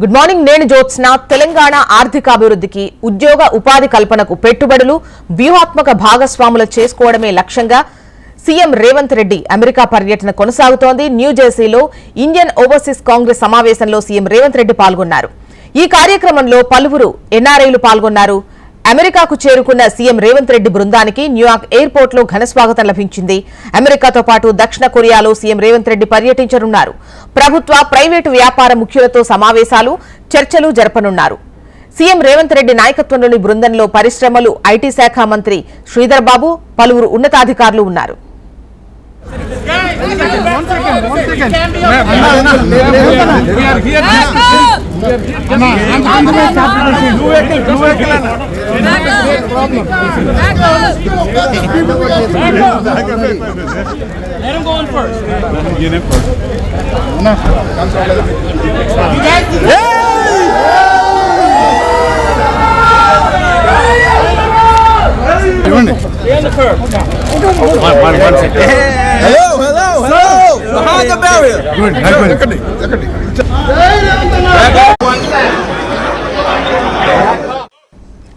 Good morning నేను జ్యోత్స్న. తెలంగాణ ఆర్థికాభివృద్ధికి ఉద్యోగ ఉపాధి కల్పనకు పెట్టుబడులు వ్యూహాత్మక భాగస్వాములు చేసుకోవడమే లక్ష్యంగా సీఎం రేవంత్ రెడ్డి అమెరికా పర్యటన కొనసాగుతోంది. న్యూజెర్సీలో ఇండియన్ ఓవర్సీస్ కాంగ్రెస్ సమావేశంలో సీఎం రేవంత్ రెడ్డి పాల్గొన్నారు. ఈ కార్యక్రమంలో పలువురు ఎన్ఆర్ఐలు పాల్గొన్నారు. అమెరికాకు చేరుకున్న సీఎం రేవంత్ రెడ్డి బృందానికి న్యూయార్క్ ఎయిర్పోర్ట్లో ఘన స్వాగతం లభించింది అమెరికాతో పాటు దక్షిణ కొరియాలో సీఎం రేవంత్ రెడ్డి పర్యటించనున్నారు ప్రభుత్వ ప్రైవేటు వ్యాపార ముఖ్యులతో సమావేశాలు చర్చలు జరపనున్నారు సీఎం రేవంత్ రెడ్డి నాయకత్వంలోని బృందంలో పరిశ్రమలు ఐటీ శాఖ మంత్రి శ్రీధర్ బాబు పలువురు ఉన్నతాధికారులు ఉన్నారు Let him go in first. ఇవ్వండి Stay in the curb. Hello, hello, hello! Behind the barrier! ఇవ్వండి అయిపోయింది. ఎక్కండి ఎక్కండి